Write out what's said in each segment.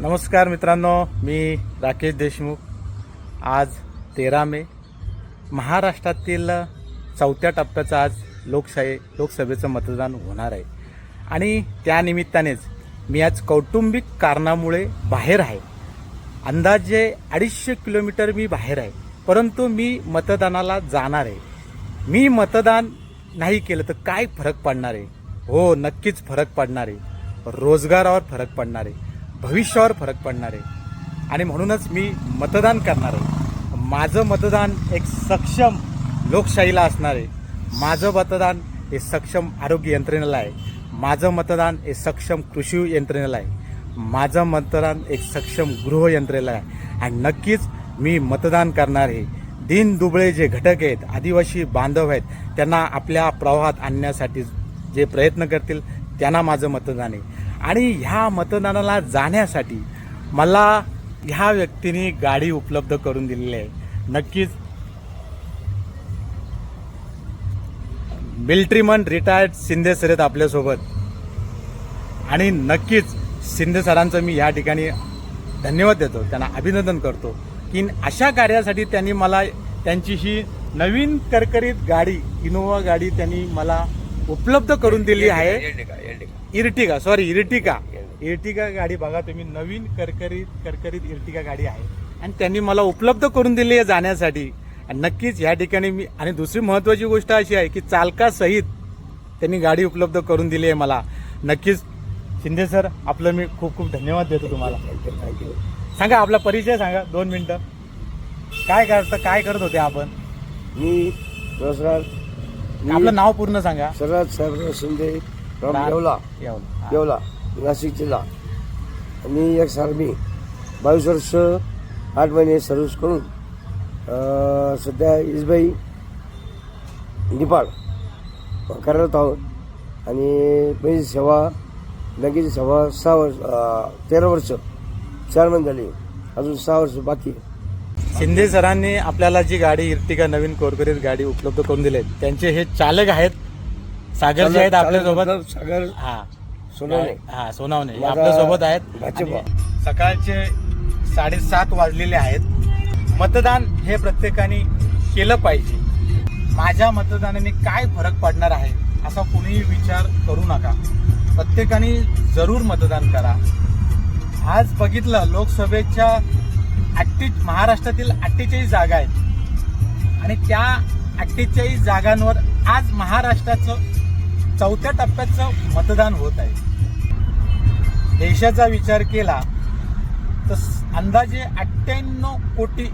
नमस्कार मित्रांनो मी राकेश देशमुख. आज तेरा मे. महाराष्ट्रातील चौथ्या टप्प्याचं आज लोकशाही लोकसभेचं मतदान होणार आहे. आणि त्यानिमित्तानेच मी आज कौटुंबिक कारणामुळे बाहेर आहे. अंदाजे अडीचशे किलोमीटर मी बाहेर आहे. परंतु मी मतदानाला जाणार आहे. मी मतदान नाही केलं तर काय फरक पडणार आहे? हो नक्कीच फरक पडणार आहे. रोजगारावर फरक पडणार आहे. भविष्यावर फरक पडणार आहे. आणि म्हणूनच मी मतदान करणार आहे. माझं मतदान एक सक्षम लोकशाहीला असणार आहे. माझं मतदान हे सक्षम आरोग्य यंत्रणेला आहे. माझं मतदान हे सक्षम कृषी यंत्रणेला आहे. माझं मतदान एक सक्षम गृह यंत्रणेला आहे. आणि नक्कीच मी मतदान करणार आहे. दिन दुबळे जे घटक आहेत आदिवासी बांधव आहेत त्यांना आपल्या प्रवाहात आणण्यासाठी जे प्रयत्न करतील त्यांना माझं मतदान आहे. आणि ह्या मतदानाला जाण्यासाठी मला ह्या व्यक्तीने गाडी उपलब्ध करून दिलेली आहे. नक्कीच मिल्ट्रीमन रिटायर्ड शिंदे सर आहेत आपल्यासोबत. आणि नक्कीच शिंदे सरांचं मी या ठिकाणी धन्यवाद देतो. त्यांना अभिनंदन करतो की अशा कार्यासाठी त्यांनी मला त्यांची ही नवीन करकरीत गाडी इनोवा गाडी त्यांनी मला उपलब्ध करून दिली आहे. इर्टिगा सॉरी इर्टिगा इर्टिगा गाडी बघा तुम्ही नवीन करकरीत करकरीत इर्टिगा गाडी आहे. आणि त्यांनी मला उपलब्ध करून दिली आहे जाण्यासाठी. आणि नक्कीच या ठिकाणी मी आणि दुसरी महत्वाची गोष्ट अशी आहे की चालकासहित त्यांनी गाडी उपलब्ध करून दिली आहे मला. नक्कीच शिंदे सर आपलं मी खूप खूप धन्यवाद देतो तुम्हाला. सांगा आपला परिचय सांगा दोन मिनिटं. काय करता काय करत होते आपण? मी नमस्कार मी आपलं नाव पूर्ण सांगा सरराज साहेबराव शिंदे फ्रॉम रा- येवला येवला. हा. येवला नाशिक जिल्हा मी एक्स आर्मी बावीस वर्ष आठ महिने सर्व्हिस करून अं, सध्या इसबाई नेपाळ कार्यरत आहोत आणि पहिली सेवा बँकेची सेवा सहा वर्ष अं, तेरा वर्ष चार महिने झाली अजून सहा वर्ष बाकी आहे. शिंदे सरांनी आपल्याला जी गाडी इर्टिगा नवीन कोरकरीत गाडी उपलब्ध करून दिली आहे, त्यांचे हे चालक आहेत. सागर जे आहेत आपल्यासोबत सागर हा. सोनवणे. हा सोनावणे. हे माझा आपल्यासोबत आहेत. भाचेबा. आणि सकाळचे साडेसात वाजलेले आहेत. मतदान हे प्रत्येकाने केलं पाहिजे. माझ्या मतदानाने काय फरक पडणार आहे असा कुणीही विचार करू नका. प्रत्येकाने जरूर मतदान करा. आज बघितलं लोकसभेच्या अठ्ठे महाराष्ट्रातील अठ्ठेचाळीस जागा आहेत. आणि त्या अठ्ठेचाळीस जागांवर आज महाराष्ट्राचं चौथ्या टप्प्याचं मतदान होत आहे. देशाचा विचार केला तर अंदाजे अठ्ठ्याण्णव कोटी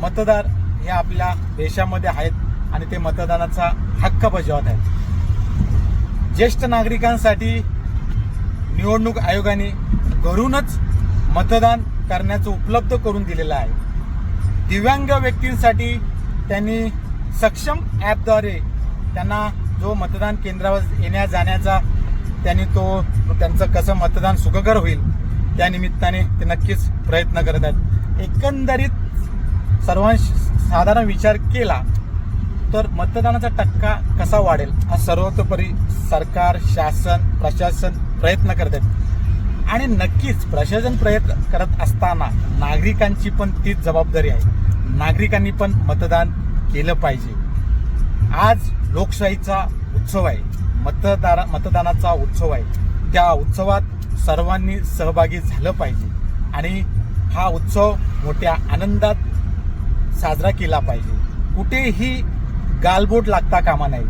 मतदार हे आपल्या देशामध्ये आहेत आणि ते मतदानाचा हक्क बजावत आहेत. ज्येष्ठ नागरिकांसाठी निवडणूक आयोगाने घरूनच मतदान करण्याचं उपलब्ध करून दिलेलं आहे. दिव्यांग व्यक्तींसाठी त्यांनी सक्षम ॲपद्वारे त्यांना जो मतदान केंद्रावर येण्या जाण्याचा त्यांनी तो त्यांचं कसं मतदान सुखकर होईल त्या निमित्ताने ते नक्कीच प्रयत्न करत आहेत. एकंदरीत सर्वांशी साधारण विचार केला तर मतदानाचा टक्का कसा वाढेल हा सर्वतोपरी सरकार शासन प्रशासन प्रयत्न करत आहेत. आणि नक्कीच प्रशासन प्रयत्न करत असताना नागरिकांची पण तीच जबाबदारी आहे. नागरिकांनी पण मतदान केलं पाहिजे. आज लोकशाहीचा उत्सव आहे. मतदार मतदानाचा उत्सव आहे. त्या उत्सवात सर्वांनी सहभागी झालं पाहिजे. आणि हा उत्सव मोठ्या आनंदात साजरा केला पाहिजे. कुठेही गालबोट लागता कामा नाही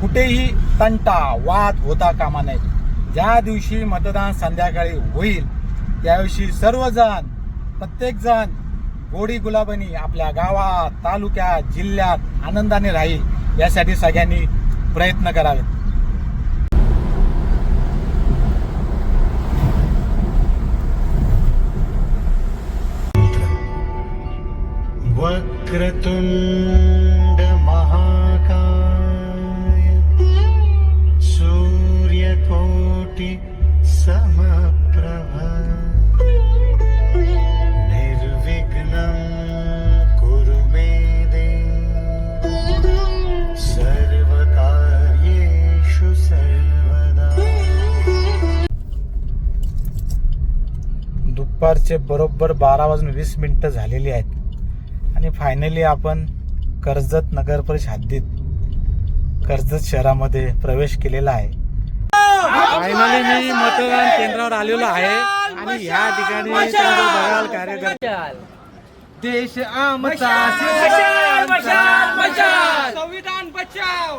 कुठेही तंटा वाद होता कामा नाही ज्या दिवशी मतदान संध्याकाळी होईल त्या दिवशी सर्वजण प्रत्येकजण गोडी गुलाबनी आपल्या गावात तालुक्यात जिल्ह्यात आनंदाने राहील यासाठी सगळ्यांनी प्रयत्न करावेत वक्रतुण्ड दुपारचे बरोबर बारा वाजून वीस मिनिटं झालेली आहेत. आणि फायनली आपण कर्जत नगर परिषद हद्दीत कर्जत शहरामध्ये प्रवेश केलेला आहे. फायनली मी मतदान केंद्रावर आलेलो आहे. आणि ह्या ठिकाणी बघाल कार्यकर्ते देश आमचा संविधान बचाओ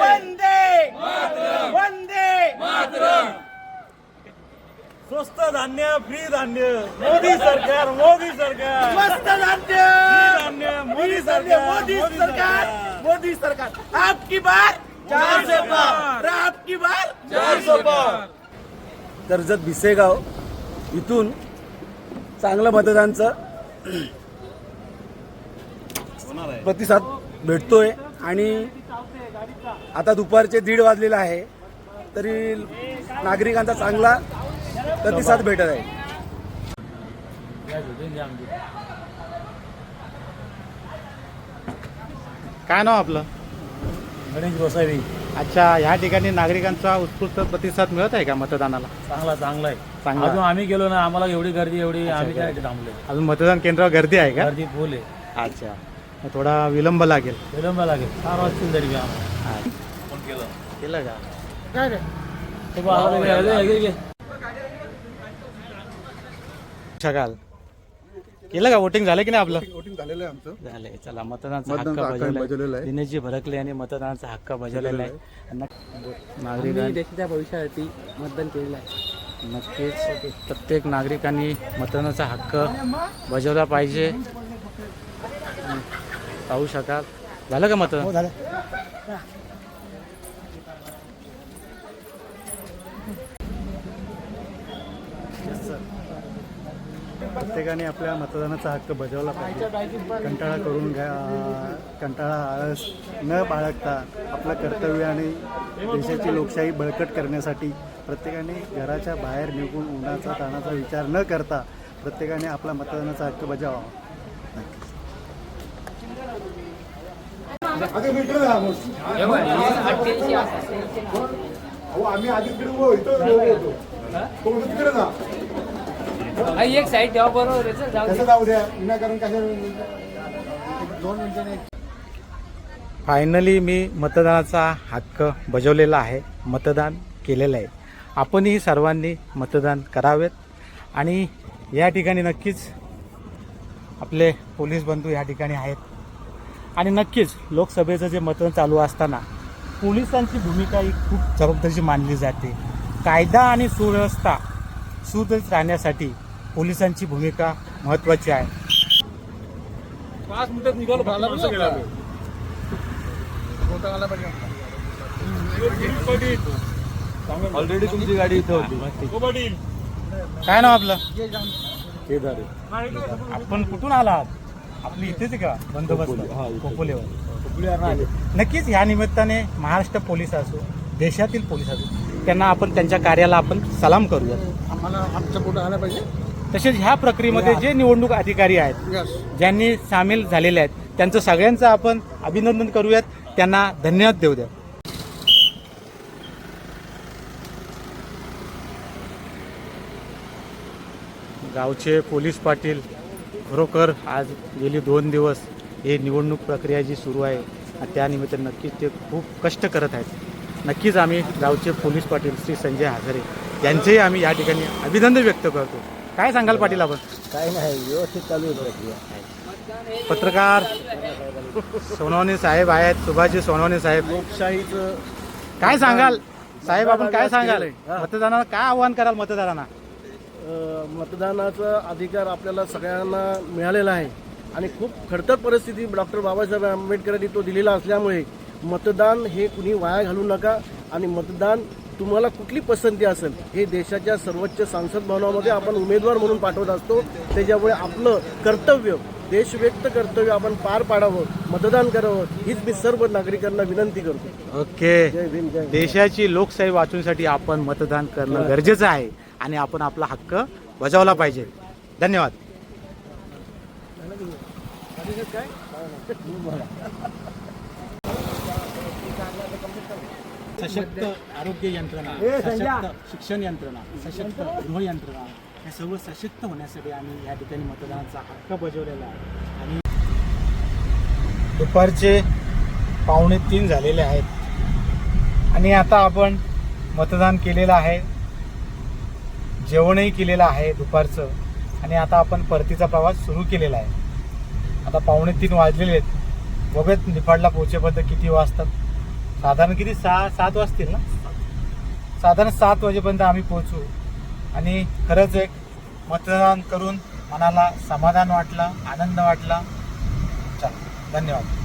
वंदे. वंदे. स्वस्त धान्य फ्री धान्य. मोदी सरकार मोदी सरकार. मस्त धान्य. धान्य मोदी सरकार मोदी सरकार. मोदी सरकार. आपकी बार चार सौ पार. आपकी बार चार सौ पार. कर्जत भिसेगाव इथून चांगलं मतदानचं प्रतिसाद भेटतोय आणि आता दुपारचे दीड वाजलेला आहे. तरी नागरिकांचा चांगला प्रतिसाद भेटत आहे. काय नाव आपलं? गणेश गोसावी. अच्छा ह्या ठिकाणी नागरिकांचा उत्स्फूर्त प्रतिसाद मिळत आहे का मतदानाला? चांगला चांगला आहे. चांगला. अजून आम्ही गेलो ना आम्हाला एवढी गर्दी एवढी आम्ही काय थांबले. अजून मतदान केंद्रावर गर्दी आहे का? गर्दी फुल आहे. अच्छा. मग थोडा विलंब लागेल. विलंब लागेल. चार वाजतील तरी बी आम्हाला. केलं? का? तो बा, आला घे, घे, घे, घे. शकाल केलं. का वोटिंग झालं की नाही आपलं? वोटिंग झालेलं आहे आमचं. झालंय चला मतदानाचा मतदानाचा हक्क हक्क बजावलाय. बजावलेला आहे. दिनेशजी भरकले आणि मतदानाचा हक्क बजावलेला आहे. नागरिकांनी देशाच्या भविष्यासाठी मतदान केलेलं आहे. नक्कीच. प्रत्येक नागरिकांनी मतदानाचा हक्क बजावला पाहिजे. पाहू शकाल. झालं का मतदान प्रत्येकाने आपल्या मतदानाचा हक्क बजावला पाहिजे. कंटाळा करून घ्या कंटाळा आळस न बाळगता आपलं कर्तव्य आणि देशाची लोकशाही बळकट करण्यासाठी प्रत्येकाने घराच्या बाहेर निघून उन्हाचा ताणाचा विचार न करता प्रत्येकाने आपला मतदानाचा हक्क बजावावा आम्ही आधी तिकडे होतो तिकडे जा एक साईड ठेवा बरोबर आहे चल, जाऊ दे. कसं जाऊ द्या. विनाकारण कशा दोन मिनिटांनी फायनली मी मतदानाचा हक्क बजावलेला आहे मतदान केलेलं आहे. आपणही सर्वांनी मतदान करावेत आणि या ठिकाणी नक्कीच आपले पोलीस बंधू या ठिकाणी आहेत. आणि नक्कीच लोकसभेचं जे मतदान चालू असताना पोलिसांची भूमिका ही खूप जबाबदारीची मानली जाते. कायदा आणि सुव्यवस्था सुरळीत राहण्यासाठी पोलिसांची भूमिका महत्त्वाची आहे. ऑलरेडी तुमची गाडी इथं होती. काय नाव आपलं? आपण कुठून आलात? आपली इथेच आहे का? बंदोबस्त? खोपोलीवर. नक्कीच ह्या निमित्ताने महाराष्ट्र पोलीस असो देशातील पोलीस असो त्यांना आपण त्यांच्या कार्याला आपण सलाम करूया आम्हाला आमच्या पुढे आलं पाहिजे. तसेच ह्या प्रक्रियेमध्ये जे निवडणूक अधिकारी आहेत ज्यांनी सामील झालेले आहेत त्यांचं सगळ्यांचं आपण अभिनंदन करूयात. त्यांना धन्यवाद देऊ द्या. गावचे पोलीस पाटील खरोखर आज गेली दोन दिवस हे निवडणूक प्रक्रिया जी सुरू आहे आणि त्या निमित्ताने नक्कीच ते खूप कष्ट करत आहेत. नक्कीच आम्ही गावचे पोलीस पाटील श्री संजय हजारे यांचेही आम्ही या ठिकाणी अभिनंदन व्यक्त करतो. काय सांगाल पाटील आपण? काय नाही व्यवस्थित चालू आहे प्रक्रिया पत्रकार सोनवणे साहेब आहेत सुभाषजी सोनवणे साहेब. लोकशाहीचं काय सांगाल? साहेब आपण काय सांगाल? हा. मतदानाला काय आव्हान कराल मतदारांना? अ, मतदानाचा अधिकार आपल्याला सगळ्यांना मिळालेला आहे. आणि खूप खडतर परिस्थिती डॉक्टर बाबासाहेब आंबेडकरांनी तो दिलेला असल्यामुळे मतदान हे कुणी वाया घालू नका आणि मतदान तुम्हाला कुठली पसंती असेल हे देशाच्या सर्वोच्च सांसद भवनामध्ये आपण उमेदवार म्हणून पाठवत असतो. त्याच्यामुळे आपलं कर्तव्य देशव्यक्त कर्तव्य आपण पार पाडावं मतदान करावं हीच मी सर्व नागरिकांना विनंती करतो. ओके. देशाची लोकशाही वाचवण्यासाठी आपण मतदान करणं गरजेचं आहे आणि आपण आपला हक्क बजावला पाहिजे. धन्यवाद. सशक्त आरोग्य यंत्रणा सशक्त शिक्षण यंत्रणा सशक्त गृह यंत्रणा हे सर्व सशक्त होण्यासाठी आम्ही या ठिकाणी मतदानाचा हक्क बजावलेला आहे. आणि दुपारचे पावणे तीन झालेले आहेत. आणि आता आपण मतदान केलेलं आहे. जेवणही केलेलं आहे दुपारचं. आणि आता आपण परतीचा प्रवास सुरू केलेला आहे. आता पावणे तीन वाजलेले आहेत. बघूयात निफाडला पोहोचेपर्यंत किती वाजतात. साधारण किती? सहा सात वाजतील ना? साधारण सात वाजेपर्यंत आम्ही पोहोचू. आणि खरंच एक मतदान करून मनाला समाधान वाटलं आनंद वाटला. चला धन्यवाद.